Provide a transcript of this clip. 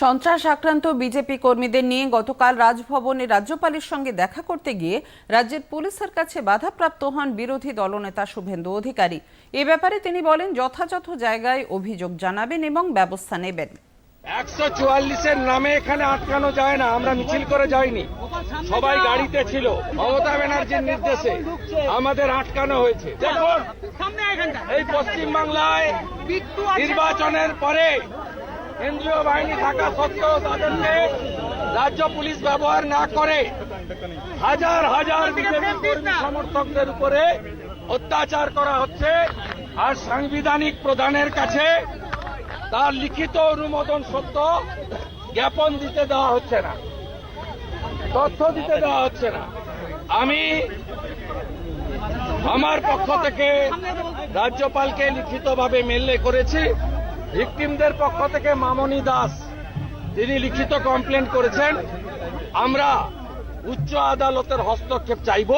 সন্ত্রাস আক্রান্ত বিজেপি কর্মীদের নিয়ে গতকাল রাজভবনে রাজ্যপালের সঙ্গে দেখা করতে গিয়ে রাজ্যের পুলিশের কাছে বাধাপ্রাপ্ত হন বিরোধী দলনেতা শুভেন্দু অধিকারী। এ ব্যাপারে তিনি বলেন যথাযথ জায়গায় অভিযোগ জানাবেন এবং ব্যবস্থা নেবেন। একশো চুয়াল্লিশের নামে এখানে আটকানো যায় না আমরা মিছিল করে যাইনি। সবাই গাড়িতে ছিল। মমতা ব্যানার্জির নির্দেশে আমাদের আটকানো হয়েছে। দেখুন এই পশ্চিম বাংলায় নির্বাচনের পরে কেন্দ্রীয় বাহিনী থাকা সত্ত্বেও তাদেরকে রাজ্য পুলিশ ব্যবহার না করে হাজার হাজার বিজেপি সমর্থকদের উপরে অত্যাচার করা হচ্ছে। আর সাংবিধানিক প্রধানের কাছে তার লিখিত অনুমোদন সত্য জ্ঞাপন দিতে দেওয়া হচ্ছে না। তথ্য দিতে দেওয়া হচ্ছে না। আমি আমার পক্ষ থেকে রাজ্যপালকে লিখিতভাবে মেলে করেছি। ভিকটিমদের পক্ষ থেকে মামনি দাস তিনি লিখিত কমপ্লেন করেছেন আমরা উচ্চ আদালতের হস্তক্ষেপ চাইব।